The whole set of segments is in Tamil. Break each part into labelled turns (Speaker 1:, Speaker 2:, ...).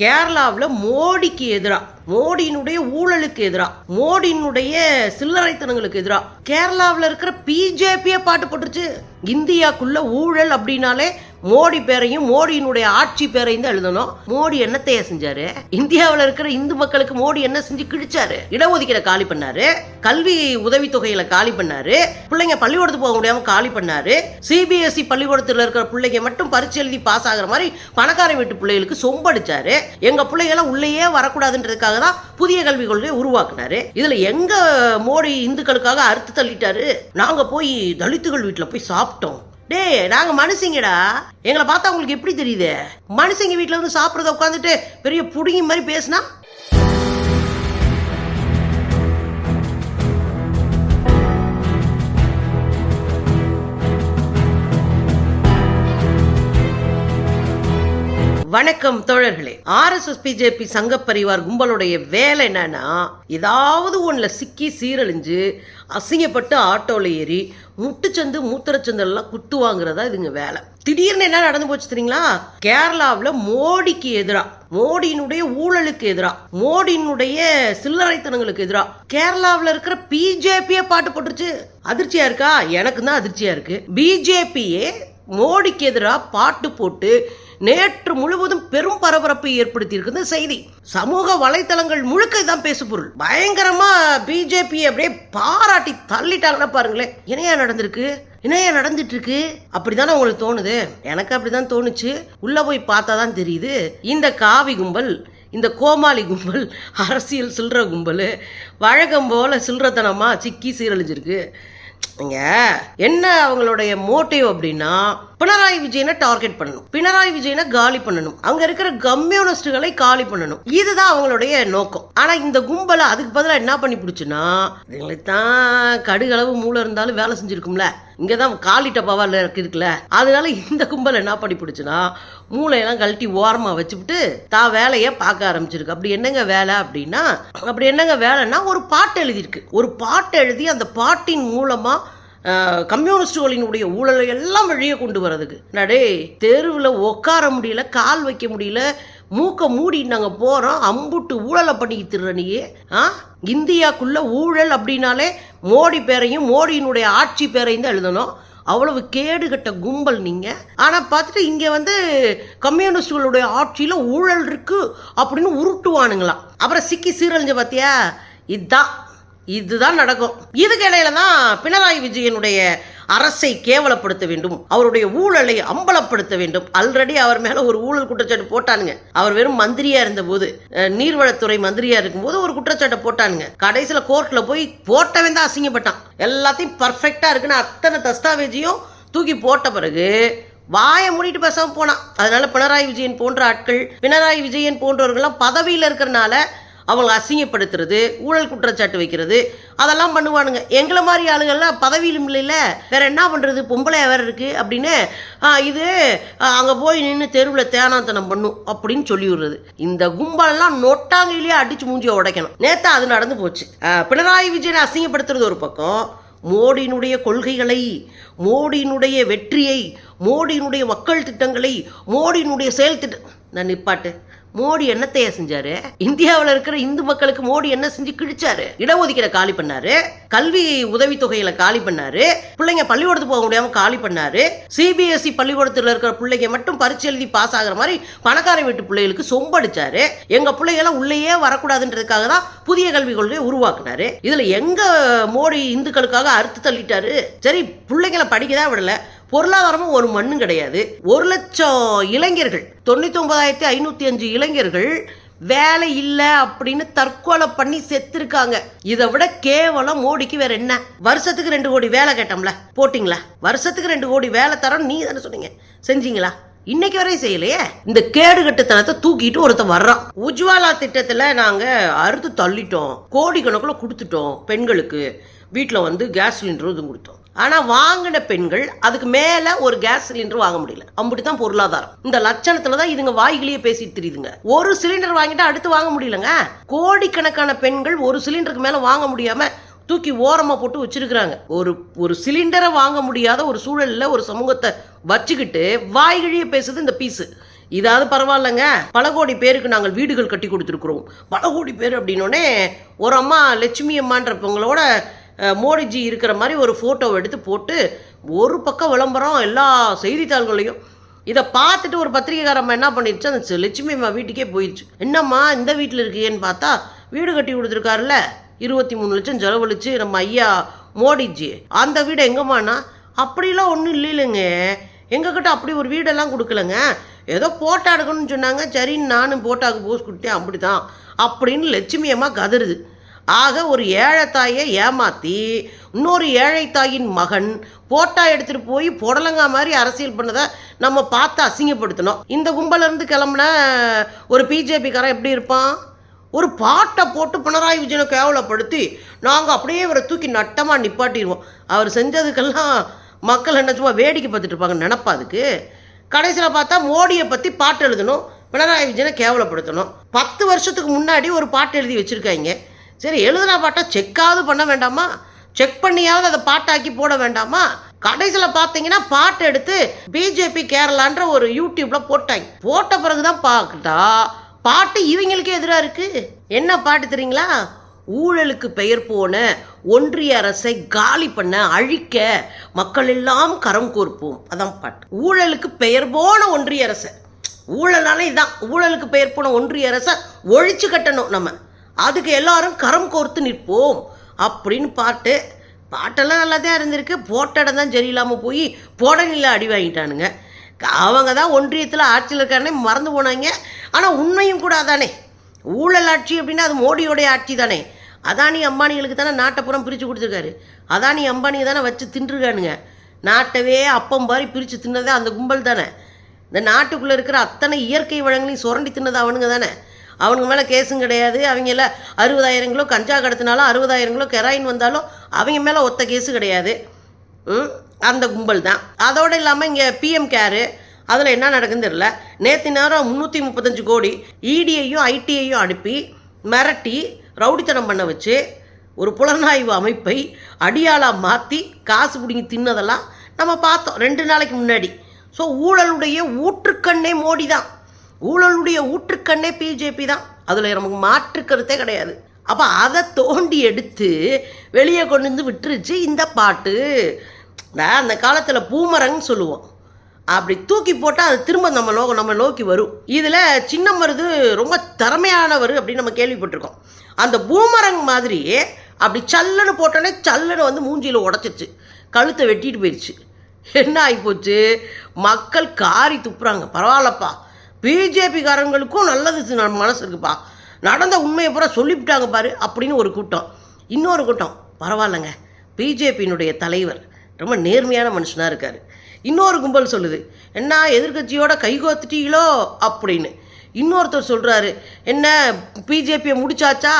Speaker 1: கேரளாவில் மோடிக்கு எதிராக மோடியினுடைய ஊழலுக்கு எதிராக மோடியினுடைய சில்லறைத்தனங்களுக்கு எதிராக கேரளாவில் இருக்கிற பிஜேபியே பாட்டு போட்டுருச்சு. இந்தியாக்குள்ள ஊழல் அப்படின்னாலே மோடி பேரையும் மோடியினுடைய ஆட்சி பேரையும் தான் எழுதணும். மோடி என்னத்தைய செஞ்சாரு? இந்தியாவில் இருக்கிற இந்து மக்களுக்கு மோடி என்ன செஞ்சு கிழிச்சாரு? இடஒதுக்கீட காலி பண்ணாரு. கல்வி உதவித்தொகையில காலி பண்ணாரு. பிள்ளைங்க பள்ளிக்கூடத்துக்கு போக முடியாம காலி பண்ணாரு. சிபிஎஸ்இ பள்ளிக்கூடத்தில் இருக்கிற பிள்ளைங்க மட்டும் பரிச்சு எழுதி பாஸ் ஆகுற மாதிரி பணக்கார வீட்டு பிள்ளைகளுக்கு சொம்படிச்சாரு. எங்க பிள்ளைங்களாம் உள்ளேயே வரக்கூடாதுன்றதுக்காக தான் புதிய கல்விக் கொள்கையை உருவாக்குனாரு. இதுல எங்க மோடி இந்துக்களுக்காக அறுத்து தள்ளிட்டாரு? நாங்க போய் தலித்துகள் வீட்டுல போய் சாப்பிட்டோம். டேய் நாங்க மனுஷங்கடா. எங்களை பார்த்தா உங்களுக்கு எப்படி தெரியுது? மனுஷங்க வீட்டுல வந்து சாப்பிட்றத உட்காந்துட்டு பெரிய புடுங்கி மாதிரி பேசினா? வணக்கம் தோழர்களே. ஆர்எஸ்எஸ் பிஜேபி சங்க பரிவார் கும்பலுடைய வேலை என்னன்னா ஏதாவது ஒண்ணுல சிக்கி சீரழிஞ்சு அசிங்கப்பட்டு ஆட்டோல ஏறி முட்டுச்சந்து மூத்திரச்சந்து எல்லாம் குத்து வாங்குறதா இதுங்க வேலை. திடீர்னு என்ன நடந்து போச்சு தெரியுங்களா? கேரளாவில் மோடிக்கு எதிராக மோடியினுடைய ஊழலுக்கு எதிராக மோடியினுடைய சில்லறைத்தனங்களுக்கு எதிராக கேரளாவில் இருக்கிற பிஜேபியே பாட்டு போட்டுருச்சு. அதிர்ச்சியா இருக்கா? எனக்கு தான் அதிர்ச்சியா இருக்கு. பிஜேபியே மோடிக்கு எதிராக பாட்டு போட்டு நேற்று முழுவதும் பெரும் பரபரப்பை ஏற்படுத்தியிருக்கு இந்த செய்தி. சமூக வலைத்தளங்கள் முழுக்க இதான் பேசு பொருள் பயங்கரமா பிஜேபி அப்படியே பாராட்டி தள்ளிட்டாங்கன்னா பாருங்களேன். இணையா நடந்திருக்கு? இணையா நடந்துட்டு இருக்கு அப்படிதானே உங்களுக்கு தோணுது? எனக்கு அப்படிதான் தோணுச்சு. உள்ள போய் பார்த்தா தான் தெரியுது. இந்த காவி கும்பல் இந்த கோமாளி கும்பல் அரசியல் சில்லற கும்பல் வழக்கம் போல சில்லறத்தனமா சிக்கி சீரழிஞ்சிருக்கு. என்ன அவங்களுடைய மோட்டிவ் அப்படின்னா பினராயி விஜயனை டார்கெட் பண்ணணும். பினராயி விஜயனை காலி பண்ணணும். அங்க இருக்கிற கம்யூனிஸ்டுகளை காலி பண்ணணும். இதுதான் அவங்களுடைய நோக்கம். ஆனா இந்த கும்பலை அதுக்கு பதிலாக என்ன பண்ணி பிடிச்சுன்னா இதுங்களை தான் கடுகளவு மூளை இருந்தாலும் வேலை செஞ்சிருக்கும்ல. இங்கதான் காலி டப்பாவா இருக்குல்ல. அதனால இந்த கும்பல் என்ன பண்ணி பிடிச்சுன்னா மூளையெல்லாம் கழட்டி ஓரமா வச்சுவிட்டு தான் வேலையை பார்க்க ஆரம்பிச்சிருக்கு. அப்படி என்னங்க வேலை அப்படின்னா அப்படி என்னங்க வேலைன்னா ஒரு பாட்டு எழுதியிருக்கு. ஒரு பாட்டு எழுதி அந்த பாட்டின் மூலமா கம்யூனிஸ்டுகளினுடைய ஊழலை எல்லாம் வெளியே கொண்டு வரதுக்கு நடே தெருவில் உட்கார முடியல கால் வைக்க முடியல மூக்கை மூடி நாங்கள் போகிறோம் அம்புட்டு ஊழலை பண்ணிக்கிட்டு ஆ? இந்தியாக்குள்ள ஊழல் அப்படின்னாலே மோடி பேரையும் மோடியினுடைய ஆட்சி பேரையும் தான் எழுதணும். அவ்வளவு கேடுகட்ட கும்பல் நீங்கள் ஆனால் பார்த்துட்டு இங்கே வந்து கம்யூனிஸ்டுகளுடைய ஆட்சியில் ஊழல் இருக்குது அப்படின்னு உருட்டுவானுங்களாம். அப்புறம் சிக்கி சீரழிஞ்ச பார்த்தியா இதுதான் இதுதான் நடக்கும். இதுக்கு இடையில தான் பினராயி விஜயனுடைய அரசை கேவலப்படுத்த வேண்டும். அவருடைய ஊழலை அம்பலப்படுத்த வேண்டும். ஆல்ரெடி அவர் மேல ஒரு ஊழல் குற்றச்சாட்டு போட்டானுங்க. அவர் வெறும் மந்திரியா இருந்தபோது போது நீர்வளத்துறை மந்திரியா இருக்கும்போது ஒரு குற்றச்சாட்டை போட்டானுங்க. கடைசியில கோர்ட்ல போய் போட்டவன் தான் அசிங்கப்பட்டான். எல்லாத்தையும் பர்ஃபெக்டா இருக்குன்னு அத்தனை தஸ்தாவேஜையும் தூக்கி போட்ட பிறகு வாயை மூடிட்டு பேசாம போனான். அதனால பினராயி விஜயன் போன்ற ஆட்கள் பினராயி விஜயன் போன்றவர்கள்லாம் பதவியில் இருக்கிறனால அவங்களை அசிங்கப்படுத்துறது ஊழல் குற்றச்சாட்டு வைக்கிறது அதெல்லாம் பண்ணுவானுங்க. எங்களை மாதிரி ஆளுங்கள்லாம் பதவியிலும் இல்லைல்ல. வேற என்ன பண்ணுறது பொம்பளை வேற இருக்கு அப்படின்னு இது அங்கே போய் நின்று தெருவில் தேனாத்தனம் பண்ணும் அப்படின்னு சொல்லி விடுறது. இந்த கும்பலெல்லாம் நொட்டாங்கிலேயே அடிச்சு மூஞ்சியை உடைக்கணும். நேத்தா அது நடந்து போச்சு. பினராயி விஜயனை அசிங்கப்படுத்துறது ஒரு பக்கம். மோடியினுடைய கொள்கைகளை மோடியினுடைய வெற்றியை மோடியினுடைய மக்கள் திட்டங்களை மோடியினுடைய செயல் திட்டம் நான் நிப்பாட்டு. மோடி என்னத்தைய செஞ்சாரு? இந்தியாவில் இருக்கிற இந்து மக்களுக்கு மோடி என்ன செஞ்சு கிழிச்சாரு? இடஒதுக்கீட காலி பண்ணாரு. கல்வி உதவித்தொகையில காலி பண்ணாரு. பிள்ளைங்க பள்ளிக்கூடத்துக்கு போக முடியாம காலி பண்ணாரு. சிபிஎஸ்இ பள்ளிக்கூடத்தில் இருக்கிற பிள்ளைங்க மட்டும் பரிச்சு எழுதி பாஸ் ஆகுற மாதிரி பணக்கார வீட்டு பிள்ளைகளுக்கு சொம்படிச்சாரு. எங்க பிள்ளைங்களாம் உள்ளேயே வரக்கூடாதுன்றதுக்காக தான் புதிய கல்விக் கொள்கையை உருவாக்குனாரு. இதுல எங்க மோடி இந்துக்களுக்காக அறுத்து தள்ளிட்டாரு? சரி பிள்ளைங்களை படிக்கதான் விடல. பொருளாதாரமும் ஒரு மண்ணும் கிடையாது. ஒரு லட்சம் இளைஞர்கள் தொண்ணூத்தி ஒன்பதாயிரத்தி ஐநூத்தி அஞ்சு இளைஞர்கள் வேலை இல்லை அப்படின்னு தற்கொலை பண்ணி செத்துருக்காங்க. இதை விட கேவலம் மோடிக்கு வேற என்ன? வருஷத்துக்கு ரெண்டு கோடி வேலை கேட்டோம்ல போட்டிங்களா? வருஷத்துக்கு ரெண்டு கோடி வேலை தரோம் நீ தானே சொன்னீங்க. செஞ்சீங்களா? இன்னைக்கு வரையும் செய்யலையே? இந்த கேடு கட்டுத்தனத்தை தூக்கிட்டு ஒருத்தன் வர்றான். உஜ்வாலா திட்டத்துல நாங்க அறுத்து தள்ளிட்டோம். கோடிக்கணக்கில் கொடுத்துட்டோம் பெண்களுக்கு. வீட்டில் வந்து கேஸ் சிலிண்டரும் இதுவும் கொடுத்தோம். ஆனால் வாங்கின பெண்கள் அதுக்கு மேலே ஒரு கேஸ் சிலிண்டர் வாங்க முடியல. அப்படித்தான் பொருளாதாரம். இந்த லட்சணத்தில் தான் இதுங்க வாய்களையே பேசிட்டு தெரியுதுங்க. ஒரு சிலிண்டர் வாங்கிட்டு அடுத்து வாங்க முடியலங்க. கோடிக்கணக்கான பெண்கள் ஒரு சிலிண்டருக்கு மேலே வாங்க முடியாம தூக்கி ஓரமாக போட்டு வச்சிருக்கிறாங்க. ஒரு ஒரு சிலிண்டரை வாங்க முடியாத ஒரு சூழலில் ஒரு சமூகத்தை வச்சுக்கிட்டு வாய்கழிய பேசுது இந்த பீஸு. இதாவது பரவாயில்லைங்க. பல கோடி பேருக்கு நாங்கள் வீடுகள் கட்டி கொடுத்துருக்குறோம். பல கோடி பேர் அப்படின்னோடனே ஒரு அம்மா லட்சுமி அம்மான்றவங்களோட மோடிஜி இருக்கிற மாதிரி ஒரு ஃபோட்டோவை எடுத்து போட்டு ஒரு பக்கம் விளம்பரம் எல்லா செய்தித்தாள்களையும் இதை பார்த்துட்டு ஒரு பத்திரிகைக்காரம்மா என்ன பண்ணிருச்சு? அந்த லட்சுமி அம்மா வீட்டுக்கே போயிடுச்சு என்னம்மா இந்த வீட்டில் இருக்கியேன்னு பார்த்தா வீடு கட்டி கொடுத்துருக்காருல்ல? இருபத்தி மூணு லட்சம் செலவழிச்சு நம்ம ஐயா மோடிஜி. அந்த வீடு எங்கம்மாண்ணா? அப்படிலாம் ஒன்றும் இல்லைங்க எங்ககிட்ட அப்படி ஒரு வீடெல்லாம் கொடுக்கலங்க. ஏதோ போட்டா எடுக்கணும்னு சொன்னாங்க. சரின்னு நானும் போட்டாக்கு போஸ் கொடுத்தேன். அப்படி தான் அப்படின்னு லட்சுமி அம்மா கதறுது. ஆக ஒரு ஏழை தாயை ஏமாற்றி இன்னொரு ஏழை தாயின் மகன் போட்டா எடுத்துட்டு போய் புடலங்கா மாதிரி அரசியல் பண்ணதை நம்ம பார்த்து அசிங்கப்படுத்தணும். இந்த கும்பலேருந்து கிளம்புன ஒரு பிஜேபிக்காரன் எப்படி இருப்பான்? ஒரு பாட்டை போட்டு பினராயி விஜயனை கேவலப்படுத்தி நாங்கள் அப்படியே இவரை தூக்கி நட்டமாக நிப்பாட்டிடுவோம். அவர் செஞ்சதுக்கெல்லாம் மக்கள் என்ன சும்மா வேடிக்கை பார்த்துட்டு இருப்பாங்க நினப்பா அதுக்கு? கடைசியில் பார்த்தா மோடியை பற்றி பாட்டு எழுதணும் பினராயி விஜயனை கேவலப்படுத்தணும். பத்து வருஷத்துக்கு முன்னாடி ஒரு பாட்டு எழுதி வச்சுருக்காங்க. சரி எழுதுனா பாட்டை செக்காவது பண்ண வேண்டாமா? செக் பண்ணியாவது அதை பாட்டாக்கி போட வேண்டாமா? கடைசியில் பார்த்தீங்கன்னா பாட்டு எடுத்து பிஜேபி கேரளான்ற ஒரு யூடியூப்பில் போட்டாங்க போட்ட பிறகுதான் பார்க்கட்டா பாட்டு இவங்களுக்கே எதிராக இருக்கு. என்ன பாட்டு தெரியுங்களா? ஊழலுக்கு பெயர் போன ஒன்றிய அரசை காலி பண்ண அழிக்க மக்கள் எல்லாம் கரம் கோர்ப்போம். அதான் பாட்டு. ஊழலுக்கு பெயர் போன ஒன்றிய அரசை. ஊழலால இதான். ஊழலுக்கு பெயர் போன ஒன்றிய அரசை ஒழிச்சு கட்டணும் நம்ம. அதுக்கு எல்லாரும் கரம் கோர்த்து நிற்போம் அப்படின்னு பாட்டு. பாட்டெல்லாம் நல்லா தான் இருந்திருக்கு. போட்ட இடம் தான் சரியில்லாமல் போய் போடனில் அடி வாங்கிட்டானுங்க. அவங்க தான் ஒன்றியத்தில் ஆட்சியில் இருக்கானே மறந்து போனாங்க. ஆனால் உண்மையும் கூட அதானே. ஊழல் ஆட்சி அப்படின்னா அது மோடியோடைய ஆட்சி தானே. அதானி அம்பானிகளுக்கு தானே நாட்டைப்புறம் பிரித்து கொடுத்துருக்காரு. அதானி அம்பானியை தானே வச்சு தின்றுருக்கானுங்க. நாட்டவே அப்பம் பாரி பிரித்து தின்னதே அந்த கும்பல் தானே. இந்த நாட்டுக்குள்ளே இருக்கிற அத்தனை இயற்கை வளங்களையும் சுரண்டி தின்னது அவனுங்க தானே. அவனுக்கு மேலே கேஸும் கிடையாது. அவங்கள அறுபதாயிரம் கிலோ கஞ்சா கடத்தினாலும் அறுபதாயிரம் கிலோ கெராயின் வந்தாலும் அவங்க மேலே ஒத்த கேஸு கிடையாது. அந்த கும்பல் தான். அதோடு இல்லாமல் இங்கே பிஎம் கேரு அதில் என்ன நடக்குதுன்னு தெரியல. நேற்று நேரம் முந்நூற்றி முப்பத்தஞ்சு கோடி இடியையும் ஐடியையும் அனுப்பி மிரட்டி ரவுடித்தனம் பண்ண வச்சு ஒரு புலனாய்வு அமைப்பை அடியாளாக மாற்றி காசு பிடிங்கி தின்னதெல்லாம் நம்ம பார்த்தோம். ரெண்டு நாளைக்கு முன்னாடி. ஸோ ஊழலுடைய ஊற்றுக்கண்ணே மோடி தான் ஊழலுடைய ஊற்றுக்கண்ணே பிஜேபி தான். அதில் நமக்கு மாற்று கருத்தே கிடையாது. அப்போ அதை தோண்டி எடுத்து வெளியே கொண்டு வந்து விட்டுருச்சு இந்த பாட்டு. அந்த காலத்தில் பூமரங்னு சொல்லுவோம். அப்படி தூக்கி போட்டால் அது திரும்ப நம்ம நோ நம்ம நோக்கி வரும். இதில் சின்ன மருது ரொம்ப திறமையானவர் அப்படின்னு நம்ம கேள்விப்பட்டிருக்கோம். அந்த பூமரங் மாதிரி அப்படி சல்லுன்னு போட்டோன்னே சல்லுன்னு வந்து மூஞ்சியில் உடச்சிருச்சு. கழுத்தை வெட்டிட்டு போயிடுச்சு என்ன ஆகிப்போச்சு மக்கள் காரி துப்புறாங்க. பரவாயில்லப்பா. பிஜேபிக்காரங்களுக்கும் நல்லது மனசு இருக்குப்பா. நடந்த உண்மையை பூரா சொல்லிவிட்டாங்க பாரு அப்படின்னு ஒரு கூட்டம். இன்னொரு கூட்டம் பரவாயில்லைங்க. பிஜேபியினுடைய தலைவர் ரொம்ப நேர்மையான மனுஷனாக இருக்கார். இன்னொரு கும்பல் சொல்லுது என்ன எதிர்கட்சியோட கைகோத்துட்டீங்களோ அப்படின்னு. இன்னொருத்தர் சொல்கிறாரு என்ன பிஜேபியை முடிச்சாச்சா?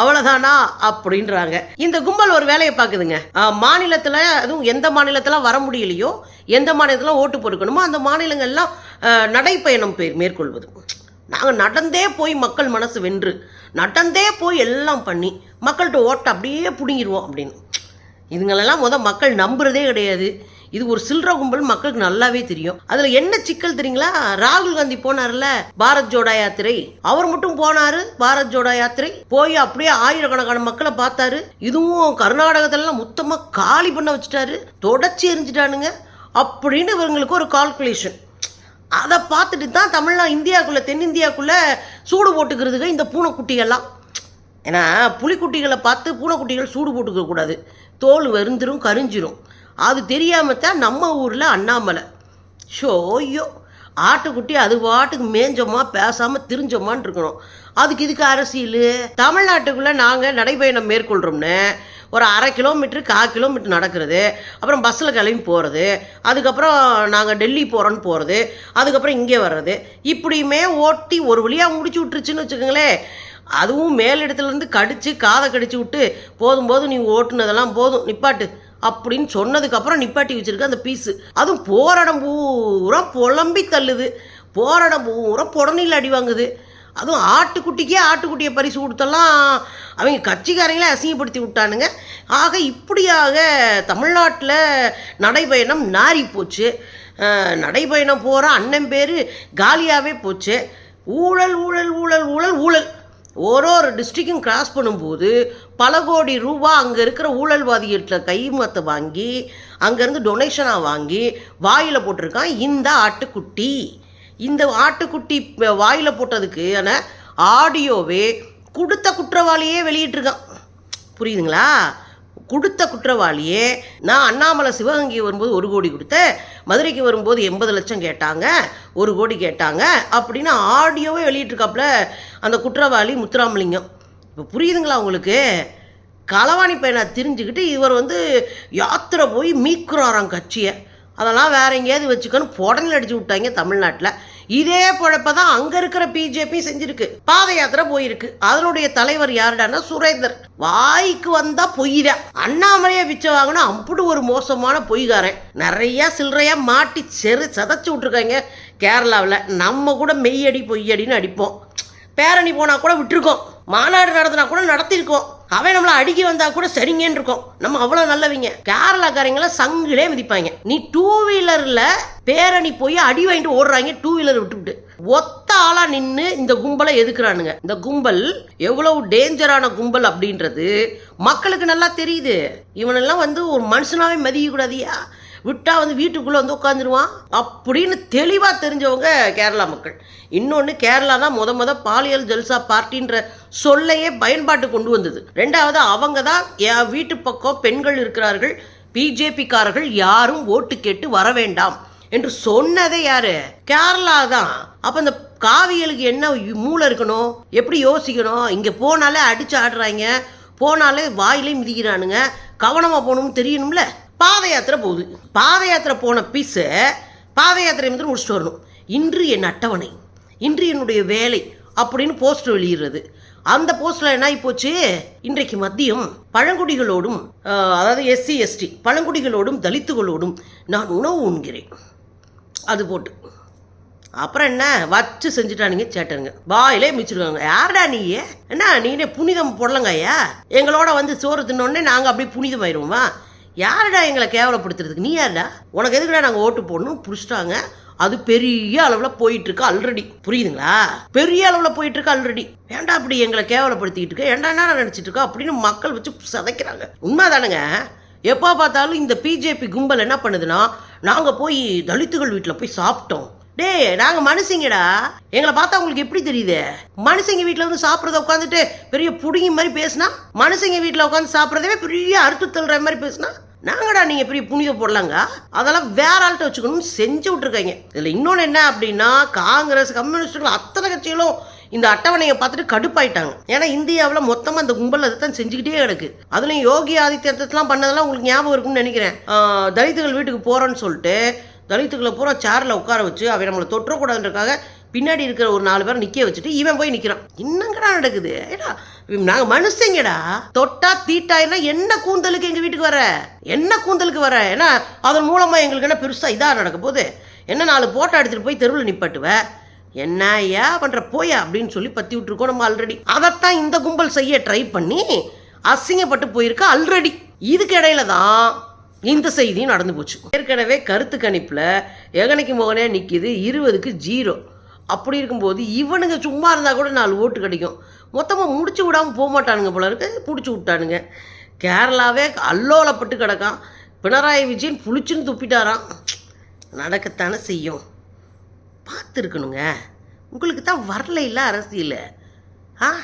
Speaker 1: அவ்வளோதானா அப்படின்றாங்க. இந்த கும்பல் ஒரு வேலையை பார்க்குதுங்க. மாநிலத்தில் அதுவும் எந்த மாநிலத்தில் வர முடியலையோ எந்த மாநிலத்தில் ஓட்டு போட்டுக்கணுமோ அந்த மாநிலங்கள்லாம் நடைப்பயணம் மேற்கொள்வது. நாங்கள் நடந்தே போய் மக்கள் மனசு வென்று நடந்தே போய் எல்லாம் பண்ணி மக்கள்கிட்ட ஓட்டை அப்படியே பிடுங்கிடுவோம் அப்படின்னு. இதுங்களெல்லாம் முத மக்கள் நம்புறதே கிடையாது. இது ஒரு சில்ற கும்பல் மக்களுக்கு நல்லாவே தெரியும். அதுல என்ன சிக்கல் தெரியுங்களா? ராகுல் காந்தி போனார்ல பாரத் ஜோடா யாத்திரை. அவர் மட்டும் போனாரு பாரத் ஜோடா யாத்திரை. போய் அப்படியே ஆயிரக்கணக்கான மக்களை பார்த்தாரு. இதுவும் கர்நாடகத்திலலாம் மொத்தமா காலி பண்ண வச்சுட்டாரு. தொடச்சி எரிஞ்சிட்டானுங்க. அப்படின்னு இவங்களுக்கு ஒரு கால்குலேஷன் அதை பார்த்துட்டு தான் தமிழ்நா இந்தியாக்குள்ளே தென்னிந்தியாக்குள்ளே சூடு போட்டுக்கிறதுக்கு இந்த பூனைக்குட்டிகள்லாம். ஏன்னா புலிக்குட்டிகளை பார்த்து பூனைக்குட்டிகள் சூடு போட்டுக்க கூடாது தோல் வெறுந்துரும் கரிஞ்சிரும். அது தெரியாமல் தான் நம்ம ஊரில் அண்ணாமலை. ஷோ ஐயோ ஆட்டுக்குட்டி அது பாட்டுக்கு மேஞ்சோமா பேசாமல் திரிஞ்சோமான்னு இருக்கணும். அதுக்கு இதுக்கு அரசியல். தமிழ்நாட்டுக்குள்ளே நாங்கள் நடைபயணம் மேற்கொள்கிறோம்னு ஒரு அரை கிலோமீட்டரு கால் கிலோமீட்டர் நடக்கிறது. அப்புறம் பஸ்ஸில் கிளம்பி போகிறது அதுக்கப்புறம் நாங்கள் டெல்லி போகிறோன்னு போகிறது அதுக்கப்புறம் இங்கே வர்றது. இப்படியுமே ஓட்டி ஒரு வழியாக முடிச்சு விட்டுருச்சுன்னு வச்சுக்கோங்களேன் அதுவும் மேலிடத்துலேருந்து கடித்து காதை கடிச்சு விட்டு போதும் போதும் நீ ஓட்டுனதெல்லாம் போதும். நிப்பாட்டு. அப்படின்னு சொன்னதுக்கப்புறம் நிப்பாட்டி வச்சிருக்க அந்த பீஸு அதுவும் போராடம் பூரா புலம்பி தள்ளுது. போராடம் பூரா புடனில் அடி வாங்குது. அதுவும் ஆட்டுக்குட்டிக்கே ஆட்டுக்குட்டியை பரிசு கொடுத்தெல்லாம் அவங்க கட்சிக்காரங்களே அசிங்கப்படுத்தி விட்டானுங்க. ஆக இப்படியாக தமிழ்நாட்டில் நடைபயணம் நாரி போச்சு. நடைபயணம் போகிற அண்ணன் பேர் காலியாகவே போச்சு. ஊழல் ஊழல் ஊழல் ஊழல் ஊழல். ஒரு ஒரு டிஸ்ட்ரிக்கும் கிராஸ் பண்ணும்போது பல கோடி ரூபா அங்கே இருக்கிற ஊழல்வாதிகிட்ட கைமத்தை வாங்கி அங்கேருந்து டொனேஷனாக வாங்கி வாயில் போட்டிருக்கான் இந்த ஆட்டுக்குட்டி. இந்த ஆட்டுக்குட்டி வாயில் போட்டதுக்கு ஆனால் ஆடியோவே கொடுத்த குற்றவாளியே வெளியிட்டிருக்கான். புரியுதுங்களா? கொடுத்த குற்றவாளியே. நான் அண்ணாமலை சிவகங்கை வரும்போது ஒரு கோடி கொடுத்தேன். மதுரைக்கு வரும்போது எண்பது லட்சம் கேட்டாங்க. ஒரு கோடி கேட்டாங்க. அப்படின்னு ஆடியோவே வெளியிட்டிருக்காப்புல அந்த குற்றவாளி முத்துராமலிங்கம். இப்போ புரியுதுங்களா உங்களுக்கு? களவாணி பையனை தெரிஞ்சுக்கிட்டு இவர் வந்து யாத்திரை போய் மீக்குறாராம் கட்சியை. அதெல்லாம் வேற எங்கேயாவது வச்சுக்கோன்னு புடனில் அடிச்சு விட்டாங்க தமிழ்நாட்டில். இதே பழப்பை தான் அங்கே இருக்கிற பிஜேபி செஞ்சிருக்கு. பாத யாத்திரை போயிருக்கு. அதனுடைய தலைவர் யாருடான்னா சுரேந்தர். வாய்க்கு வந்தா பொய்தான் அண்ணாமலையை பிச்சை வாங்கினா அப்படி ஒரு மோசமான பொய்காரன். நிறையா சில்லறையாக மாட்டி செரு சதைச்சு விட்ருக்காங்க கேரளாவில். நம்ம கூட மெய்யடி பொய்யடின்னு அடிப்போம். பேரணி போனால் கூட விட்டுருக்கோம். மாநாடு நடத்தினா கூட நடத்தியிருக்கோம் அவன் நம்மளை அடிக்க வந்தா கூட சரிங்கன்னு இருக்கோம். நம்ம அவ்வளோ நல்லவங்க. கேரளாக்காரங்கள சங்கிலே மிதிப்பாங்க. நீ டூ வீலரில் பேரணி போய் அடி வாங்கிட்டு ஓடுறாங்க டூ வீலர் விட்டுவிட்டு. ஒத்த ஆளாக நின்று இந்த கும்பலை எதுக்குறானுங்க? இந்த கும்பல் எவ்வளவு டேஞ்சரான கும்பல் அப்படின்றது மக்களுக்கு நல்லா தெரியுது. இவனெல்லாம் வந்து ஒரு மனுஷனாவே மதிக்க விட்டால் விட்டா வந்து வீட்டுக்குள்ளே வந்து உட்காந்துருவான் அப்படின்னு தெளிவாக தெரிஞ்சவங்க கேரளா மக்கள். இன்னொன்று கேரளா தான் முத முத பாலியல் ஜல்சா பார்ட்டின்ற சொல்லையே பயன்பாட்டு கொண்டு வந்தது. ரெண்டாவது அவங்க தான் என் வீட்டு பக்கம் பெண்கள் இருக்கிறார்கள் பிஜேபிக்காரர்கள் யாரும் ஓட்டு கேட்டு வர வேண்டாம் என்று சொன்னதே யாரு? கேரளா தான். அப்ப இந்த காவியலுக்கு என்ன மூளை இருக்கணும்? எப்படி யோசிக்கணும்? இங்க போனாலே அடிச்சு ஆடுறாங்க. போனாலே வாயிலே மிதிக்கிறானுங்க. கவனமா போகணும்னு தெரியணும்ல? பாத யாத்திரை போகுது. பாத யாத்திரை போன பீஸை பாத யாத்திரை வந்து முடிச்சுட்டு வரணும். இன்று என் அட்டவணை. இன்று என்னுடைய வேலை அப்படின்னு போஸ்ட் வெளியிடுறது. அந்த போஸ்டில் என்ன ஆகிப்போச்சு இன்றைக்கு மதியம் பழங்குடிகளோடும் அதாவது எஸ்சி எஸ்டி பழங்குடிகளோடும் தலித்துகளோடும் நான் உணவு உண்கிறேன். அது போட்டு. அப்புறம் என்ன? வச்சு செஞ்சுட்டானுங்க சேட்டனுங்க. வாயிலே மிச்சிருக்காங்க யாருடா நீ என்ன நீனே புனிதம் போடலங்கய்யா எங்களோட வந்து சோறு தின்னோடனே நாங்கள் அப்படியே புனிதம் ஆயிடுவோமா யாருடா எங்களை கேவலப்படுத்துறதுக்கு? நீ யாருடா? உனக்கு எதுக்குடா நாங்கள் ஓட்டு போடணும் பிடிச்சிட்டாங்க? அது பெரிய அளவில் போயிட்டு இருக்கு ஆல்ரெடி புரியுதுங்களா? பெரிய அளவில் போயிட்டு இருக்கு ஆல்ரெடி ஏன்டா அப்படி எங்களை கேவலப்படுத்திட்டு இருக்க? ஏன்டா என்ன நினச்சிட்டு இருக்கா? அப்படின்னு மக்கள் வச்சு சதைக்கிறாங்க. உண்மைதானுங்க. எப்போ பார்த்தாலும் இந்த பிஜேபி கும்பல் என்ன பண்ணுதுன்னா நாங்கள் போய் தலித்துகள் வீட்டில் போய் சாப்பிட்டோம். டேய் நாங்கள் மனுஷங்கடா. எங்களை பார்த்தா உங்களுக்கு எப்படி தெரியுது? மனுஷங்க வீட்டில் வந்து சாப்பிட்றத உட்காந்துட்டு பெரிய புடுங்கி மாதிரி பேசினா மனுஷங்க வீட்டில் உட்காந்து சாப்பிடறதே பெரிய அறுத்து தள்ளுற மாதிரி பேசினா நாங்கடா நீங்கள் பெரிய புனித போடலாங்க அதெல்லாம் வேற ஆள்கிட்ட வச்சுக்கணும்னு செஞ்சு விட்ருக்காங்க இதில் இன்னொன்று என்ன அப்படின்னா காங்கிரஸ் கம்யூனிஸ்டுகள் அத்தனை கட்சிகளும் இந்த அட்டவணையை பார்த்துட்டு கடுப்பாயிட்டாங்க. ஏன்னா இந்தியாவில் மொத்தமாக இந்த கும்பல் அதை தான் செஞ்சுக்கிட்டே கிடக்கு. அதுலேயும் யோகி ஆதித்யநாத்லாம் பண்ணதெல்லாம் உங்களுக்கு ஞாபகம் இருக்கும்னு நினைக்கிறேன். தலித்துகள் வீட்டுக்கு போகிறோன்னு சொல்லிட்டு தலித்துக்களை பூரா சேரில் உட்கார வச்சு அவன் நம்மளை தொற்றக்கூடாதுன்றக்காக பின்னாடி இருக்கிற ஒரு நாலு பேரை நிற்க வச்சுட்டு இவன் போய் நிற்கிறான் என்னங்கடா நடக்குது? ஏடா நாங்கள் மனுஷங்கடா. தொட்டா தீட்டாயினா என்ன கூந்தலுக்கு எங்கள் வீட்டுக்கு வர? என்ன கூந்தலுக்கு வர? ஏன்னா அதன் மூலமாக எங்களுக்கு என்ன பெருசாக இதாக நடக்க போகுது? என்ன நாலு போட்டோ எடுத்துகிட்டு போய் தெருவில் நிப்பாட்டுவ? என்ன ஐயா பண்ணுற போயா அப்படின்னு சொல்லி பற்றி விட்டுருக்கோம் நம்ம ஆல்ரெடி அதைத்தான் இந்த கும்பல் செய்ய ட்ரை பண்ணி அசிங்கப்பட்டு போயிருக்கா ஆல்ரெடி இதுக்கு இடையில தான் இந்த செய்தியும் நடந்து போச்சு. ஏற்கனவே கருத்து கணிப்பில் எகனைக்கு மோகனே நிற்கிது இருபதுக்கு ஜீரோ. அப்படி இருக்கும்போது இவனுங்க சும்மா இருந்தால் கூட நாலு ஓட்டு கிடைக்கும். மொத்தமாக முடிச்சு விடாமல் போக மாட்டானுங்க போல இருக்கு. பிடிச்சி விட்டானுங்க. கேரளாவே அல்லோலப்பட்டு கிடக்கான். பினராயி விஜயன் புளிச்சுன்னு துப்பிட்டாராம். நடக்கத்தானே செய்யும். பார்த்துருக்கணுங்க. உங்களுக்கு தான் வரல இல்லை அரசியல். ஆ?